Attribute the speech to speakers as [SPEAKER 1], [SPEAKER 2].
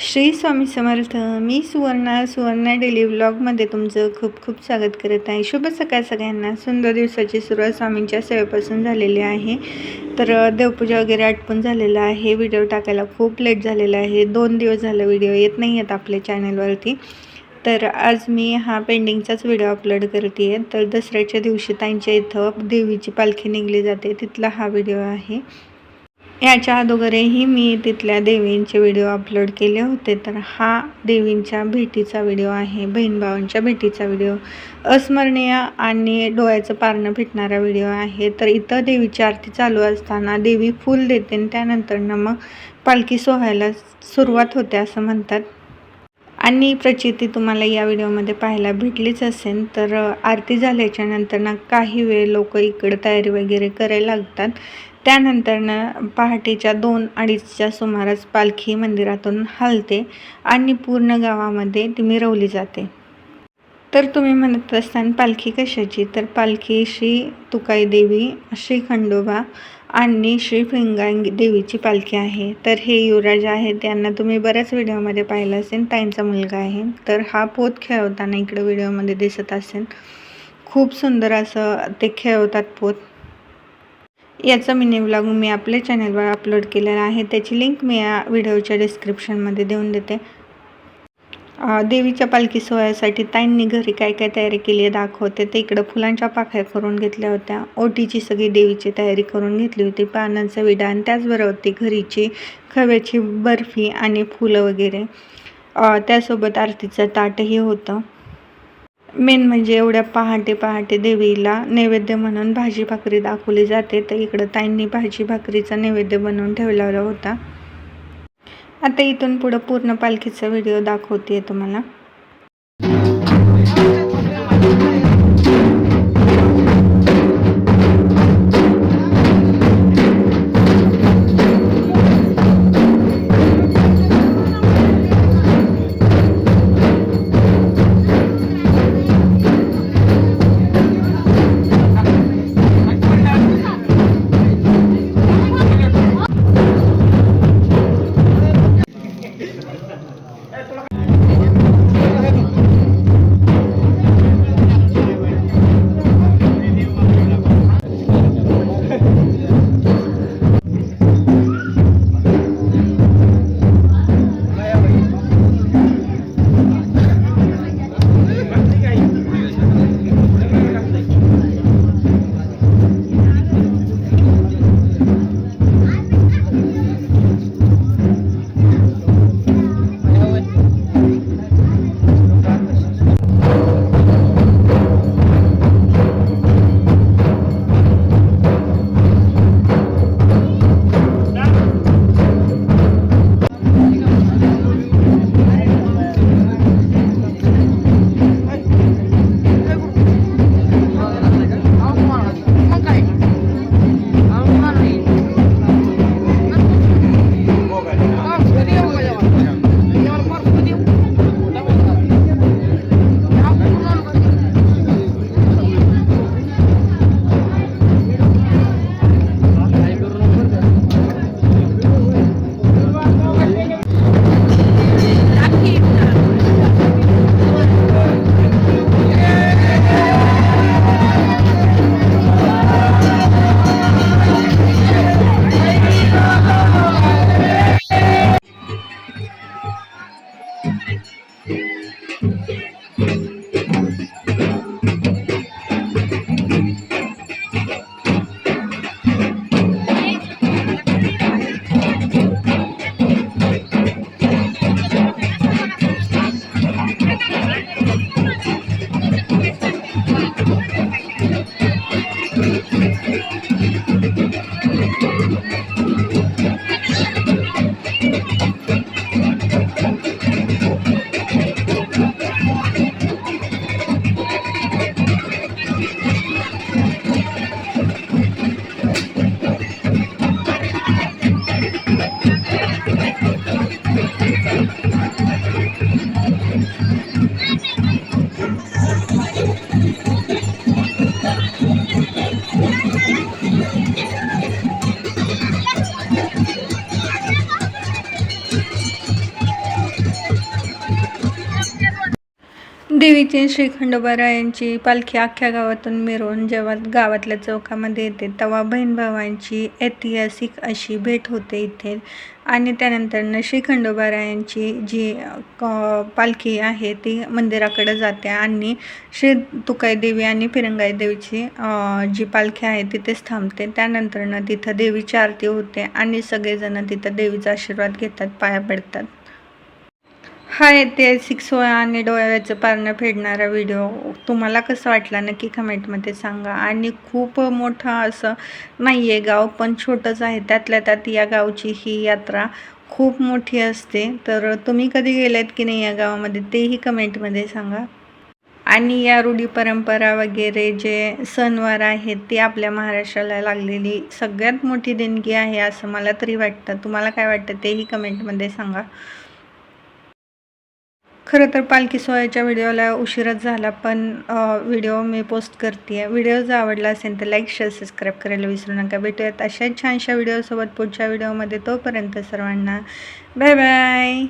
[SPEAKER 1] श्री स्वामी समर्थ मी सुवर्णा सुवर्णा डेली व्लॉगमध्ये तुमचं खूप खूप स्वागत करत आहे. शुभ सकाळ सगळ्यांना. सुंदर दिवसाची सुरुवात स्वामींच्या सेवेपासून झालेली आहे. तर देवपूजा वगैरे आटपून झालेलं आहे. व्हिडिओ टाकायला खूप लेट झालेला आहे. दोन दिवस झालं व्हिडिओ येत नाही आहेत आपल्या चॅनलवरती. तर आज मी हा पेंडिंगचाच व्हिडिओ अपलोड करते आहे तर दसऱ्याच्या दिवशी त्यांच्या इथं देवीची पालखी निघली जाते. तिथला हा व्हिडिओ आहे. याच्या अगोदरही मी तिथल्या देवींचे व्हिडिओ अपलोड केले होते. तर हा देवींच्या भेटीचा व्हिडिओ आहे बहीणभावांच्या भेटीचा व्हिडिओ अस्मरणीय आणि डोळ्याचं पारणं फिटणारा व्हिडिओ आहे. तर इथं देवीची आरती चालू असताना देवी फूल देते आणि त्यानंतरनं मग पालखी सोहायला सुरुवात होते असं म्हणतात. आणि प्रचिती तुम्हाला या व्हिडिओमध्ये पाहायला भेटलीच असेल तर आरती झाल्याच्यानंतर ना काही वेळ लोक इकडं तयारी वगैरे करायला लागतात. त्यानंतरनं पहाटेच्या दोन अडीचच्या सुमारास पालखी मंदिरातून हलते आणि पूर्ण गावामध्ये ती मिरवली जाते. तर तुम्ही म्हणत असताना पालखी कशाची? तर पालखी श्री तुकाई देवी श्री खंडोबा आणि श्री फिंगांग देवीची पालखी आहे. तर हे युवराज आहे त्यांना तुम्ही बऱ्याच व्हिडिओमध्ये पाहिलं असेल. ताईंचा मुलगा आहे. तर हा पोत खेळवताना इकडे व्हिडिओमध्ये दिसत असेल. खूप सुंदर असं ते खेळवतात पोत. याचा मिनी व्लॉग मी आपल्या चॅनलवर अपलोड केलेला आहे. त्याची लिंक मी या व्हिडिओच्या डिस्क्रिप्शनमध्ये देऊन देते. देवीच्या पालखी सोहळ्यासाठी ताईंनी घरी काय काय तयारी केली आहे दाखवते. ते इकडं फुलांच्या पाकळ्या करून घेतल्या होत्या. ओटीची सगळी देवीची तयारी करून घेतली होती. पानांचा विडा आणि त्याचबरोबर ती घरीची खव्याची बर्फी आणि फुलं वगैरे. त्यासोबत आरतीचं ताटही होतं. मेन म्हणजे एवढ्या पहाटे पहाटे देवीला नैवेद्य म्हणून भाजी भाकरी दाखवली जाते. तर इकडं ताईंनी भाजी भाकरीचा नैवेद्य बनवून ठेवलेला होता. आता इथून पुढं पूर्ण पालखीचा व्हिडिओ दाखवते आहे तुम्हाला. देवीची श्री खंडोबारायांची पालखी अख्ख्या गावातून मिरवून जेव्हा गावातल्या चौकामध्ये येते तेव्हा बहीण भावांची ऐतिहासिक अशी भेट होते इथे. आणि त्यानंतरनं श्री खंडोबारायांची जी क- पालखी आहे ती मंदिराकडे जाते. आणि श्री तुकाई देवी आणि फिरंगाई देवीची जी पालखी आहे तिथेच थांबते. त्यानंतरनं तिथं देवीची आरती होते आणि सगळेजण तिथं देवीचा आशीर्वाद घेतात पाया पडतात. हा ऐतिहासिक सोहळा आणि डोळ्याचं पारणं फेडणारा व्हिडिओ तुम्हाला कसं वाटला? नक्की कमेंटमध्ये सांगा. आणि खूप मोठं असं नाही आहे गाव पण छोटंच आहे. त्यातल्या त्यात या गावची ही यात्रा खूप मोठी असते. तर तुम्ही कधी गेलात की नाही या गावामध्ये? तेही कमेंटमध्ये सांगा. आणि या रूढी परंपरा वगैरे जे सणवार आहेत ते आपल्या महाराष्ट्राला लागलेली सगळ्यात मोठी देणगी आहे असं मला तरी वाटतं. तुम्हाला काय वाटतं? तेही कमेंटमध्ये सांगा. खरं तर पालखी सोहळ्याच्या व्हिडिओला उशीरच झाला पण व्हिडिओ मी पोस्ट करते आहे व्हिडिओ जर आवडला असेल तर लाईक शेअर सबस्क्राईब करायला विसरू नका. भेटूयात अशाच छानशा व्हिडिओसोबत पुढच्या व्हिडिओमध्ये. तोपर्यंत सर्वांना बाय बाय.